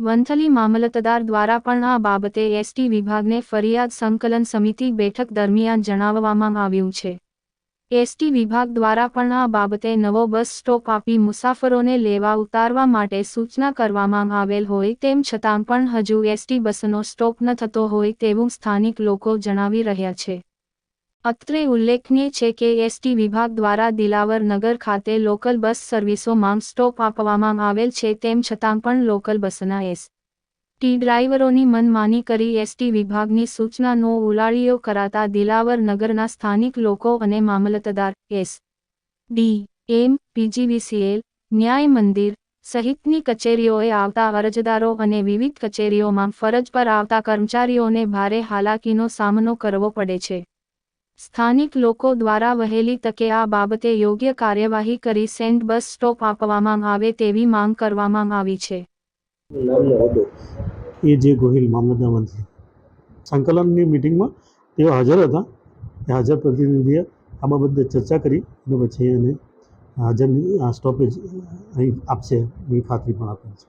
વંથલી મામલતદાર દ્વારા પણ આ બાબતે એસટી વિભાગને ફરિયાદ સંકલન સમિતિ બેઠક દરમિયાન જણાવવામાં આવ્યું છે. એસટી વિભાગ દ્વારા પણ આ બાબતે નવો બસ સ્ટોપ આપી મુસાફરોને લેવા ઉતારવા માટે સૂચના કરવામાં આવેલ હોય તેમ છતાં પણ હજુ એસટી બસનો સ્ટોપ ન થતો હોય તેવું સ્થાનિક લોકો જણાવી રહ્યા છે. અત્રે ઉલ્લેખનીય છે કે એસટી વિભાગ દ્વારા દિલાવર નગર ખાતે લોકલ બસ સર્વિસોમાં સ્ટોપ આપવામાં આવેલ છે તેમ છતાં પણ લોકલ બસના એસ ટી ડ્રાઈવરોની મનમાની કરી એસટી વિભાગની સૂચનાનો ઉલાળીઓ કરાતા દિલાવર નગરના સ્થાનિક લોકો અને મામલતદાર એસ ડી, એમ પીજીવીસીએલ ન્યાય મંદિર સહિતની કચેરીઓએ આવતા અરજદારો અને વિવિધ કચેરીઓમાં ફરજ પર આવતા કર્મચારીઓને ભારે હાલાકીનો સામનો કરવો પડે છે. સ્થાનિક લોકો દ્વારા વહેલી તકે આ બાબતે યોગ્ય કાર્યવાહી કરી સેન્ટ બસ સ્ટોપ આપવામાં આવે તેવી માંગ કરવામાં આવી છે. એ જે ગોહિલ મામલતદાર મંત્રી. સંકલનની મિટિંગમાં તેઓ હાજર હતા. એ હાજર પ્રતિનિધિએ આ બાબતે ચર્ચા કરી અને પછી એને હાજરની આ સ્ટોપેજ અહીં આપશે એવી ખાતરી પણ આપેલ છે.